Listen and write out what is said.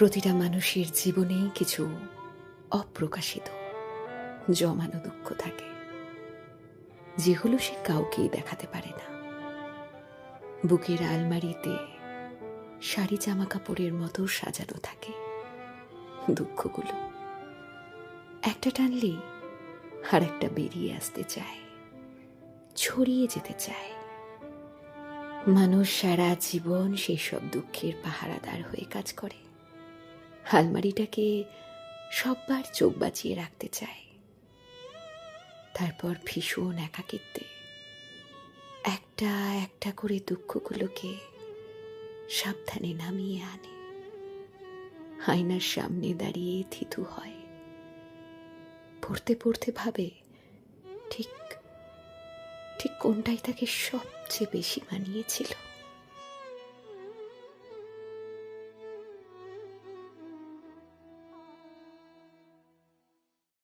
প্রতিটা মানুষের জীবনেই কিছু অপ্রকাশিত, জমানো দুঃখ থাকে যেগুলো সে কাউকেই দেখাতে পারে না। বুকের আলমারিতে শাড়ি জামা কাপড়ের মতো সাজানো থাকে দুঃখগুলো। একটা টানলেই আর একটা বেরিয়ে আসতে চায়, ছড়িয়ে যেতে চায়। মানুষ সারা জীবন সেই সব দুঃখের পাহারাদার হয়ে কাজ করে। আলমারিটাকে সববার চোখ বাঁচিয়ে রাখতে চায়। তারপর ভীষণ একাকিত্বে একটা একটা করে দুঃখগুলোকে সাবধানে নামিয়ে আনে। আয়নার সামনে দাঁড়িয়ে থিতু হয়। পড়তে পড়তে ভাবে, ঠিক ঠিক কোনটাই তাকে সবচেয়ে বেশি মানিয়েছিল?